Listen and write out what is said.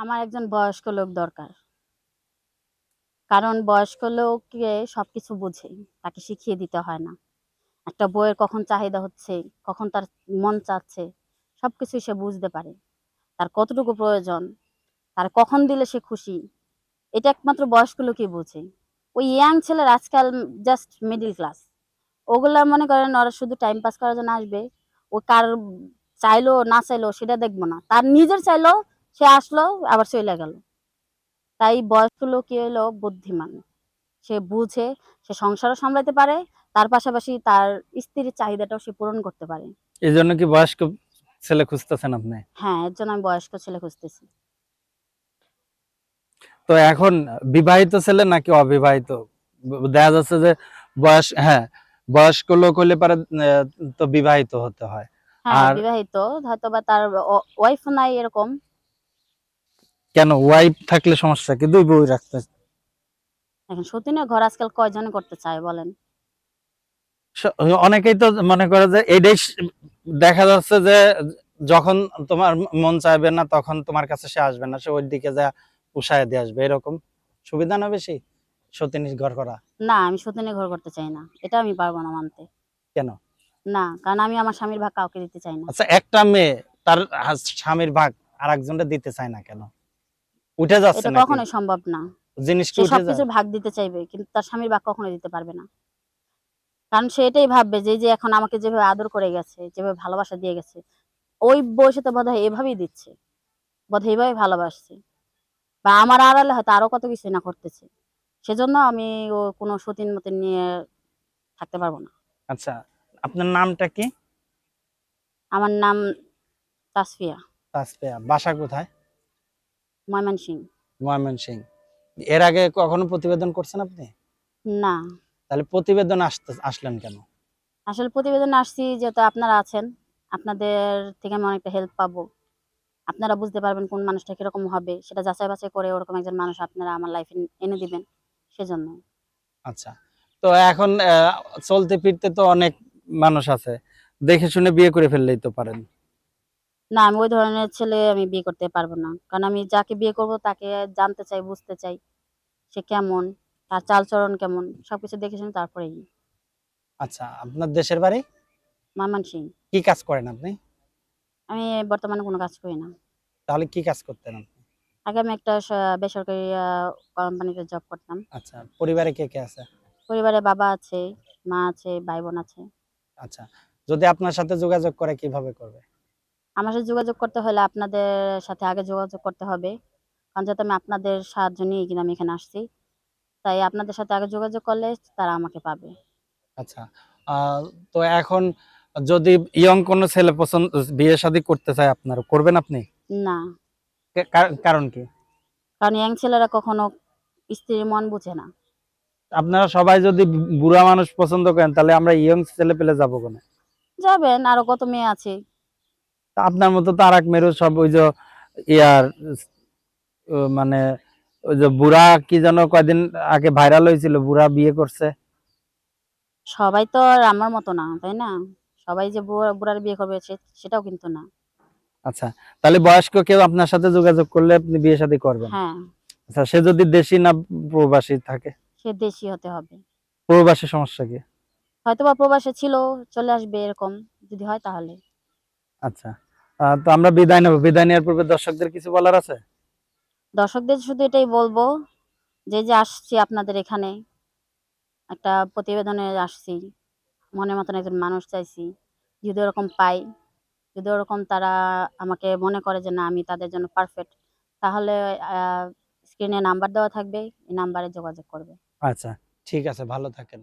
আমার একজন বয়স্ক লোক দরকার। কারণ বয়স্ক লোককে সবকিছু বুঝে, তাকে শিখিয়ে দিতে হয় না। একটা বইয়ের কখন চাহিদা হচ্ছে, কখন তার মন চাচ্ছে সবকিছু সে বুঝতে পারে। তার কতটুকু প্রয়োজন, তার কখন দিলে সে খুশি, এটা একমাত্র বয়স্ক লোকই বোঝে। ওই ইয়াং ছেলের আজকাল জাস্ট মিডিল ক্লাস ওগুলা মনে করেন ওরা শুধু টাইম পাস করার জন্য আসবে, ও কার চাইলো না চাইলো সেটা দেখব না। তার নিজের চাইলো সে আসলো আবার চলে গেল। তাই বয়স্ক লোক কি হলো বুদ্ধিমান। সে বুঝে সে সংসারও সামলাতে পারে তার পাশাপাশি তার স্ত্রীর চাহিদাটাও সে পূরণ করতে পারে। এই জন্য কি বয়স্ক ছেলে খুঁজতেছেন আপনি? হ্যাঁ এর জন্য আমি বয়স্ক ছেলে খুঁজতেছি। তো এখন বিবাহিত ছেলে নাকি অবিবাহিত? দেখা যাচ্ছে যে বয়স হ্যাঁ বয়স্ক লোক হলে পারে তো বিবাহিত হতে হয়। হ্যাঁ আর- বিবাহিত হয়তো বা তার ওয়াইফ নাই এরকম। কেন? ওয়াইফ থাকলে সমস্যা কি? দুই বই রাখতে। এখন সতীনের ঘর আজকাল কয়জন করতে চায় বলেন? অনেকেই তো মনে করে যে এটাই দেখা যাচ্ছে যে যখন তোমার মন চাইবে না তখন তোমার কাছে সে আসবে না সে ওই দিকে যা উষায় দিয়ে আসবে এরকম সুবিধা না বেশি? সতীনীর ঘর করা? না আমি সতীনের ঘর করতে চাই না এটা আমি পারব না মানতে। কেন? না কারণ আমি আমার স্বামীর ভাগ কাউকে দিতে চাই না। আচ্ছা একটা মেয়ে তার স্বামীর ভাগ আর একজনটা দিতে চায় না কেন? উঠে যাচ্ছে এটা? কখনোই সম্ভব না। জিনিস কি সে উঠে যায়। ভাগ দিতে চাইবে কিন্তু তার স্বামীর ভাগ কখনোই দিতে পারবে না। কারণ সে এটাই ভাববে যে যে এখন আমাকে যেভাবে আদর করে গেছে যেভাবে ভালোবাসা দিয়ে গেছে ওই বয়সে তো বোধহয় এভাবেই দিচ্ছে বোধহয় এইভাবে ভালোবাসছে। বা আমার আড়ালে হয়তো আরও কত কিছু না করতেছে। সেজন্য আমি ও কোনো সতীন মতন নিয়ে থাকতে পারব না। আচ্ছা আপনার নামটা কি? আমার নাম তাসফিয়া। তাসফিয়া বাসা কোথায়? ময়মনসিং ময়মনসিং এর আগে কখনো প্রতিবেদন করছেন আপনি? না। তাহলে প্রতিবেদন আসতে আসলেন কেন? আসলে প্রতিবেদনে আসছি যেহেতু আপনারা আছেন। আপনাদের থেকে আমি অনেকটা হেল্প পাবো। আপনারা বুঝতে পারবেন কোন মানুষটা কীরকম হবে। সেটা যাচাই বাছাই করে ওরকম একজন মানুষ আপনারা আমার লাইফে এনে দিবেন সেজন্য। আচ্ছা। তো এখন চলতে ফিরতে তো অনেক মানুষ আছে। দেখে শুনে বিয়ে করে ফেললেই তো পারেন। না আমি ওই ধরনের ছেলে আমি বিয়ে করতে পারব না। কারণ আমি যাকে বিয়ে করব তাকে জানতে চাই বুঝতে চাই সে কেমন তার চালচরণ কেমন সবকিছু দেখে শুনে তারপরেই। আচ্ছা আপনার দেশের বাড়ি? মামান সিং। কি কাজ করেন আপনি? আমি বর্তমানে কোনো কাজ করি না। তাহলে কি কাজ করতেন আপনি? আগে আমি একটা স- বেসরকারি কোম্পানিতে জব করতাম। আচ্ছা পরিবারে কে কে আছে? পরিবারে বাবা আছে মা আছে ভাই বোন আছে। আচ্ছা যদি আপনার সাথে যোগাযোগ করে কীভাবে করবে? আমার সাথে যোগাযোগ করতে হলে আপনাদের সাথে আগে যোগাযোগ করতে হবে। কারণ যাতে আমি আপনাদের সাহায্য নিয়ে কিনা আমি এখানে আসছি তাই আপনাদের সাথে আগে যোগাযোগ করলে তারা আমাকে পাবে। আচ্ছা তো এখন যদি ইয়ং কোনো ছেলে পছন্দ বিয়ে শাদী করতে চায় আপনারা করবেন আপনি? না। কারণ কি? কারণ ইয়াং ছেলেরা কখনো স্ত্রীর মন বুঝে না। আপনারা সবাই যদি বুড়া মানুষ পছন্দ করেন তাহলে আমরা ইয়ং ছেলে পেলে যাব কেন? যাবেন আরও কত মেয়ে আছে। আপনার মতো তো আর এক মেরু সব ওই যে ইয়ার মানে ওই যে বুড়া কি যেন কয়দিন আগে ভাইরাল হয়েছিল বুড়া বিয়ে করছে। সবাই তো আর আমার মতো না তাই না? সবাই যে বুড়ার বিয়ে করবে সেটাও কিন্তু না। আচ্ছা তাহলে বয়স্ক কেউ আপনার সাথে যোগাযোগ করলে আপনি বিয়ে শাদী করবেন? হ্যাঁ। আচ্ছা সে যদি দেশি না প্রবাসী থাকে? সে দেশি হতে হবে। প্রবাসী সমস্যা কি? হয়তো বা প্রবাসে ছিল চলে আসবে এরকম যদি হয় তাহলে। আচ্ছা। তো আমরা বিদায় নেব। বিদায় নেওয়ার পূর্বে দর্শকদের কিছু বলার আছে? দর্শকদের শুধু এটাই বলব যে যে আসছি আপনাদের এখানে একটা প্রতিবেদনে আসছি মনের মতন একজন মানুষ চাইছি যদি ওরকম পাই যদি ওরকম তারা আমাকে মনে করে যে না আমি তাদের জন্য পারফেক্ট তাহলে স্ক্রিনে নাম্বার দেওয়া থাকবে এই নাম্বারে যোগাযোগ করবে। আচ্ছা ঠিক আছে ভালো থাকেন।